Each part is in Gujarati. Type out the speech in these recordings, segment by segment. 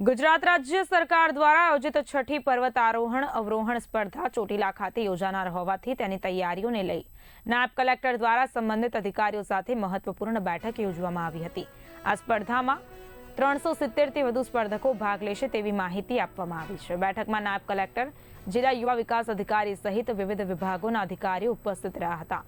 ગુજરાત રાજ્ય સરકાર દ્વારા આયોજિત છઠ્ઠી પર્વતારોહણ અવરોહણ સ્પર્ધા ચોટીલા ખાતે યોજાનાર હોવાથી તેની તૈયારીઓને લઈ નાયબ કલેક્ટર દ્વારા સંબંધિત અધિકારીઓ સાથે મહત્વપૂર્ણ બેઠક યોજવામાં આવી હતી. આ સ્પર્ધામાં ત્રણસો સિત્તેરથી વધુ સ્પર્ધકો ભાગ લેશે તેવી માહિતી આપવામાં આવી છે. બેઠકમાં નાયબ કલેક્ટર, જિલ્લા યુવા વિકાસ અધિકારી સહિત વિવિધ વિભાગોના અધિકારીઓ ઉપસ્થિત રહ્યા હતા.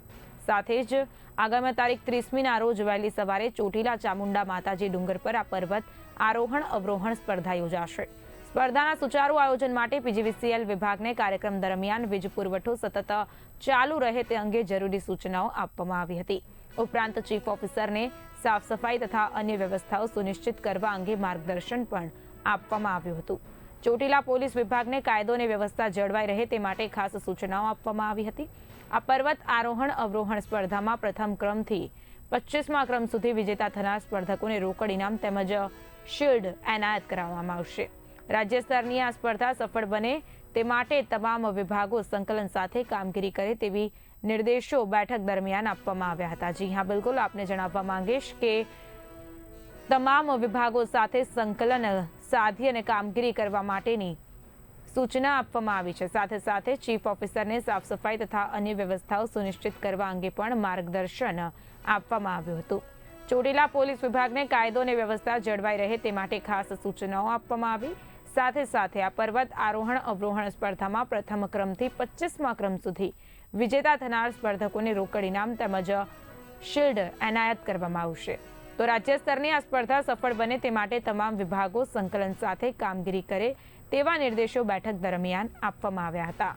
સાથે જ આગામી તારીખ ત્રીસમીના રોજ વહેલી સવારે ચોટીલા ચામુંડા માતાજી ડુંગર પર આ પર્વત આરોહણ અવરોહણ સ્પર્ધા યોજાશે. સ્પર્ધાના સુચારુ આયોજન માટે પીજીવીસીએલ વિભાગને કાર્યક્રમ દરમિયાન વીજ પુરવઠો સતત ચાલુ રહે તે અંગે જરૂરી સૂચનાઓ આપવામાં આવી હતી. ઉપરાંત ચીફ ઓફિસરને સાફ સફાઈ તથા અન્ય વ્યવસ્થાઓ સુનિશ્ચિત કરવા અંગે માર્ગદર્શન પણ આપવામાં આવ્યું હતું. ચોટીલા પોલીસ વિભાગને કાયદો અને વ્યવસ્થા જળવાઈ રહે તે માટે ખાસ સૂચનાઓ આપવામાં આવી હતી. આ પર્વત આરોહણ અવરોહણ સ્પર્ધામાં પ્રથમ ક્રમથી પચીસમા ક્રમ સુધી વિજેતા થનાર સ્પર્ધકોને રોકડ ઇનામ તેમજ શિલ્ડ એનાયત કરાવવામાં આવશે. રાજ્ય સ્તરની આ સ્પર્ધા સફળ બને તે માટે તમામ વિભાગો સંકલન સાથે કામગીરી કરે તેવી નિર્દેશો બેઠક દરમિયાન આપવામાં આવ્યા હતા. જી હા, બિલકુલ. આપને જણાવવા માંગીશ કે તમામ વિભાગો સાથે સંકલન સાધી અને કામગીરી કરવા માટેની સૂચના આપવામાં આવી છે. સાથે સાથે ચીફ ઓફિસરને સાફ સફાઈ તથા અન્ય વ્યવસ્થાઓ સુનિશ્ચિત કરવા અંગે પણ માર્ગદર્શન આપવામાં આવ્યું હતું. ચોટીલા પોલીસ વિભાગને કાયદો અને વ્યવસ્થા જળવાઈ રહે તે માટે ખાસ સૂચનાઓ આપવામાં આવી. સાથે સાથે આ પર્વત આરોહણ અવરોહણ સ્પર્ધામાં પ્રથમ ક્રમથી પચીસમા ક્રમ સુધી વિજેતા થનાર સ્પર્ધકોને રોકડ ઇનામ તેમજ શિલ્ડ એનાયત કરવામાં આવશે. તો રાજ્ય સ્તરની આ સ્પર્ધા સફળ બને તે માટે તમામ વિભાગો સંકલન સાથે કામગીરી કરે તેવા નિર્દેશો બેઠક દરમિયાન આપવામાં આવ્યા હતા.